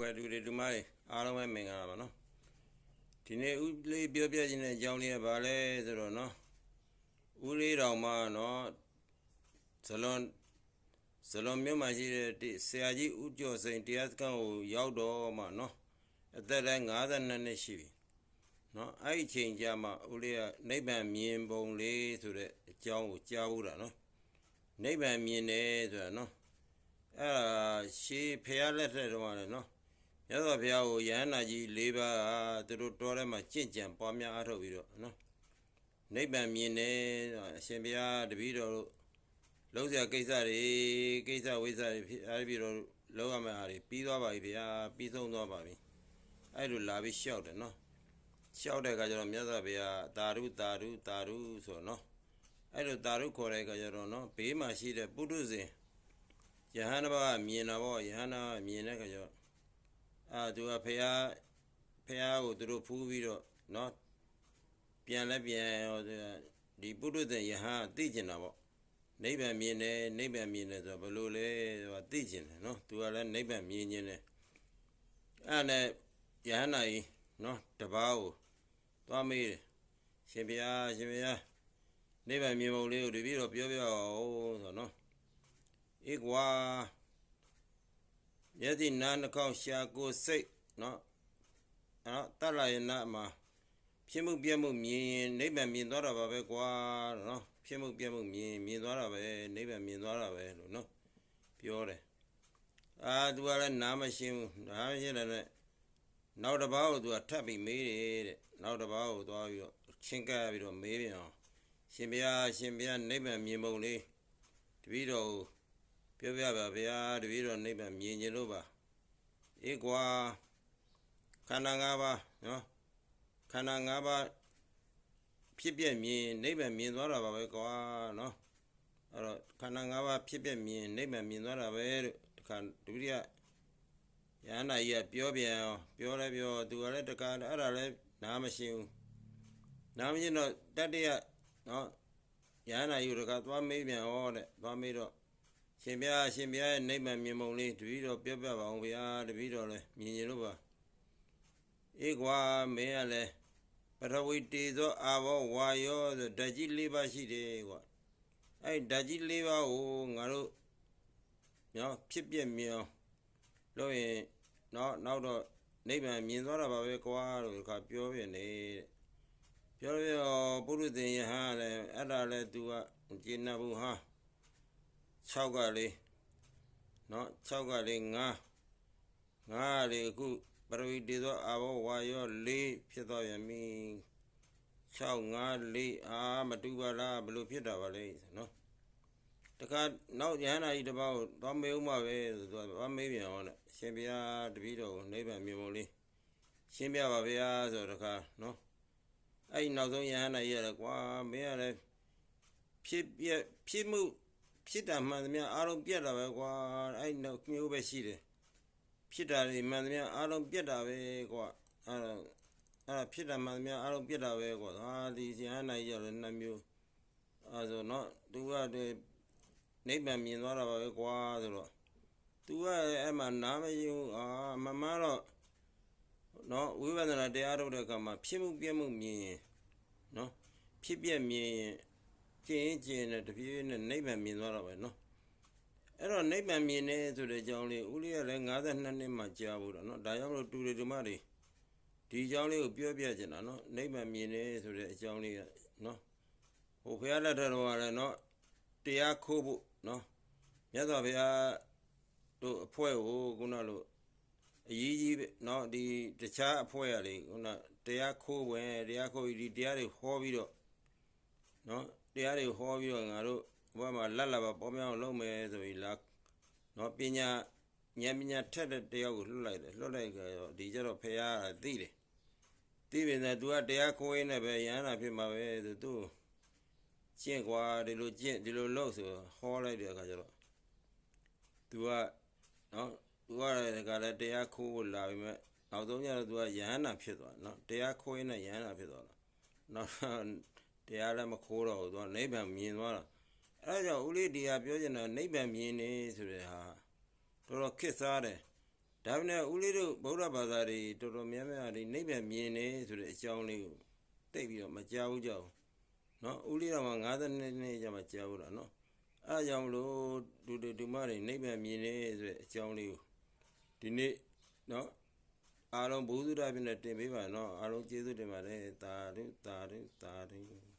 ဟုတ်ကဲ့လူတွေဒီမတွေအားလုံးပဲမင်္ဂလာပါနော်ဒီနေ့ဦးလေးပြောပြခြင်းတဲ့အကြောင်းလေးကဘာလဲဆိုတော့နော်ဦးလေးတော်မှာနော်ဇလွန်ဇလွန်မြို့မှာရှိတဲ့ဒီဆရာကြီးဦးကျော်စိန်တရားစခန်းကိုရောက်တော့မှနော်အသက်လည်း52နှစ်ရှိပြီနော်အဲ့ဒီအချိန်ကျမှဦးလေးကနိဗ္ဗာန်မြင်ပုံလေးဆိုတဲ့အကြောင်းကိုကြားဘူးတာနော်နိဗ္ဗာန်မြင်တယ်ဆိုတာနော်အဲ့ဒါရှေးဖះလက်ထက်တုန်းကလည်းနော် မြတ်စွာဘုရားကိုယဟန္တာကြီး၄ပါးကသူတို့တော်ထဲမှာကြင့်ကြံပွားများအားထုတ်ပြီးတော့နော်နိဗ္ဗာန်မြင်တယ်အရှင်ဘုရားတပည့်တော်တို့လုံးစရာကိစ္စတွေကိစ္စဝိစ္စတွေဖြစ်အဲ့ဒီပြီးတော့လုံးရမယ့်အားတွေပြီးသွားပါပြီဘုရားပြီးဆုံးသွားပါပြီအဲ့လိုလာပြီးရှောက်တယ်နော်ရှောက်တဲ့အခါကျတော့မြတ်စွာဘုရားတာရုတာရုတာရုဆိုတော့နော်အဲ့လိုတာရုခေါ်တဲ့အခါကျတော့နော်ဘေးမှာရှိတဲ့ပုထုဇဉ်ယဟန်တစ်ပါးကမြင်တာပေါ့ယဟန်နာကမြင်တဲ့ခါကျတော့ အာသူကဖះဖះကိုသူတို့ဖူးပြီးတော့เนาะပြန်လဲပြန်ရောသူကဒီပုထုဇဉ်ယဟန်ကသိကျင်တာပေါ့နိဗ္ဗာန်မြင်တယ်နိဗ္ဗာန်မြင်တယ်ဆိုတော့ဘယ်လိုလဲဆိုတာသိကျင်တယ်เนาะသူကလည်းနိဗ္ဗာန်မြင်ခြင်းတယ်အဲ့နဲ့ယဟန်နာကြီးเนาะတပားကိုသွားမေးတယ်ရှင်ဘုရားရှင်ဘုရားနိဗ္ဗာန်မြင်ပုံလေးကိုတပည့်တော်ပြောပြအောင်ဆိုတော့เนาะ အေးကွာ မျက်စိနားနှာခေါင်းရှာကိုယ်စိတ်နော်အဲ့တော့တတ်လာရင်နာမှာဖြစ်မှုပြက်မှုမြင်ရင်နိဗ္ဗာန်မြင်သွားတာပါပဲကွာနော်ဖြစ်မှုပြက်မှုမြင်မြင်သွားတာပဲနိဗ္ဗာန်မြင်သွားတာပဲလို့နော်ပြောတယ်အာသူကလည်းနားမရှင်းဘူးနားမရှင်းတယ်နဲ့နောက်တစ်ပါးကိုသူကထပ်ပြီးမေးတယ်တဲ့နောက်တစ်ပါးကိုသွားပြီးတော့ချင်းကပ်ပြီးတော့မေးပြန်အောင်ရှင်ဘုရားရှင်ဘုရားနိဗ္ဗာန်မြင်ပုံလေးတပည့်တော်ကို ပြောပြပါဗျာတပည့်တော်နိဗ္ဗာန်မြင်ခြင်းလို့ပါအေးကွာခန္ဓာ၅ပါးနော်ခန္ဓာ၅ပါးဖြစ်ပြက်မြင်နိဗ္ဗာန်မြင်သွားတာပါပဲကွာနော်အဲ့တော့ခန္ဓာ၅ပါးဖြစ်ပြက်မြင်နိဗ္ဗာန်မြင်သွားတာပဲလို့တခါဒုတိယယန္နာကြီးကပြောပြန်အောင်ပြောလဲပြောသူကလည်းတခါအဲ့ဒါလည်းနားမရှင်းဘူးနားမရှင်းတော့တတ္တရနော်ယန္နာကြီးကတခါသွားမေးပြန်ဟောတဲ့သွားမေးတော့ ရှင်ဘုရားရှင်ဘုရားရဲ့နိဗ္ဗာန်မြင်ပုံလေးတပည့်တော်ပြောပြပါအောင်ဗျာတပည့်တော်လည်းမြင်ရင်လို့ပါအေးကွာမင်းကလည်းပထဝီတေသောအာဘောဝါယောဆိုဓာတ်ကြီး၄ပါးရှိတယ်ကွာအဲ့ဓာတ်ကြီး၄ပါးကိုငါတို့နော်ဖြစ်ပြမြင်အောင်လို့ရင်နော်နောက်တော့နိဗ္ဗာန်မြင်သွားတာပါပဲကွာလို့ဒီခါပြောပြနေတဲ့ပြောပြပုရုသင်ယဟန်လည်းအဲ့ဒါလည်း तू ကမကျေနပ်ဘူးဟာ 6ကလေးเนาะ6ကလေး9 9လေးအခုပရဝိတေသောအာဘောဝါယော4ဖြစ်သွားပြန်ပြီ6 5 4အာမတူပါလားဘယ်လိုဖြစ်တာပါလဲเนาะတခါနောက်ရဟန္တာကြီးတစ်ပါးကိုသွားမေးဦးမှာပဲဆိုတော့သွားမေးပြန်အောင်တဲ့ရှင်ဘုရားတပည့်တော်ကိုနိဗ္ဗာန်မြင်ပုံလေးရှင်းပြပါဗျာဆိုတော့တခါเนาะအဲ့ဒီနောက်ဆုံးရဟန္တာကြီးရတယ်ကွာမင်းကလည်းဖြစ်ပြက်ဖြစ်မှု ဖြစ်တာမှန်သမျှအားလုံးပြက်တာပဲကွာအဲ့နောက်မျိုးပဲရှိတယ်ဖြစ်တာတွေမှန်သမျှအားလုံးပြက်တာပဲကွာအဲ့ဒါအဲ့ဒါဖြစ်တာမှန်သမျှအားလုံးပြက်တာပဲကွာဟာဒီဇာနိုင်ကြတယ်နှစ်မျိုးအဲ့ဆိုတော့သူကဒီနိဗ္ဗာန်မြင်သွားတာပါပဲကွာဆိုတော့သူကအဲ့မှာနားမယုံအာမမတော့နော်ဝိပဿနာတရားထုတ်တဲ့အခါမှာဖြစ်မှုပြက်မှုမြင်ရင်နော်ဖြစ်ပြက်မြင်ရင် ကျင်းကျင်းနဲ့တပြေးပြေးနဲ့နိဗ္ဗာန်မြင်သွားတော့ပဲเนาะအဲ့တော့နိဗ္ဗာန်မြင်နေဆိုတဲ့အကြောင်းလေးဦးလေးကလည်း52နှစ်မှကြာဘူးတော့เนาะဒါကြောင့်မလို့တူတွေဓမ္မတွေဒီအကြောင်းလေးကိုပြောပြချင်တာเนาะနိဗ္ဗာန်မြင်နေဆိုတဲ့အကြောင်းလေးကเนาะဟိုဘုရားလက်ထက်တော်ကလည်းเนาะတရားခိုးဖို့เนาะမြတ်စွာဘုရားတို့အဖွဲ့ကိုခုနလိုအရေးကြီးပဲเนาะဒီတခြားအဖွဲ့ရလေခုနတရားခိုးဝင်တရားခိုးဒီတရားတွေဟောပြီးတော့เนาะ တရားတွေဟောပြီးတော့ငါတို့ဘဝမှာလက်လာပါပေါ်မြောက်လုပ်မယ်ဆိုပြီးလာနော်ပညာဉာဏ်ပညာထက်တဲ့တရားကိုလွတ်လိုက်တယ်လွတ်လိုက်ကြတော့ဒီကြတော့ဖះကသိတယ်သိပြီနဲ့ तू ကတရားခိုးရင်းနဲ့ပဲရဟန္တာဖြစ်မှာပဲသူသူကျင့်ကွာဒီလိုကျင့်ဒီလိုလုပ်ဆိုဟောလိုက်တဲ့အခါကျတော့ तू ကနော် तू ကလည်းကလည်းတရားခိုးဖို့လာပြီမဲ့နောက်ဆုံးကျတော့ तू ကရဟန္တာဖြစ်သွားနော်တရားခိုးရင်းနဲ့ရဟန္တာဖြစ်သွားတာနောက် တရားလည်းမခိုးတော့ဘူးသူကနိဗ္ဗာန်မြင်သွားတာအဲဒါကြောင့်ဦးလေးတရားပြောချင်တာနိဗ္ဗာန်မြင်နေဆိုတဲ့ဟာတော်တော်ခစ်စားတယ်ဒါပေမဲ့ဦးလေးတို့ဗုဒ္ဓဘာသာတွေတော်တော်များများဒီနိဗ္ဗာန်မြင်နေဆိုတဲ့အကြောင်းလေးကိုသိပြီးတော့မကြားဘူးကြောက်နော်ဦးလေးတော်မှာ52နှစ်ကြာမှကြားဘူးတာနော်အဲအကြောင်းမလို့ဒုဒုဒုမတွေနိဗ္ဗာန်မြင်နေဆိုတဲ့အကြောင်းလေးကိုဒီနေ့နော်အားလုံးဘုသူဒ္ဓပြည့်နဲ့တင်ပေးပါနော်အားလုံးကျေးဇူးတင်ပါတယ်တာဓုတာဓုတာဓု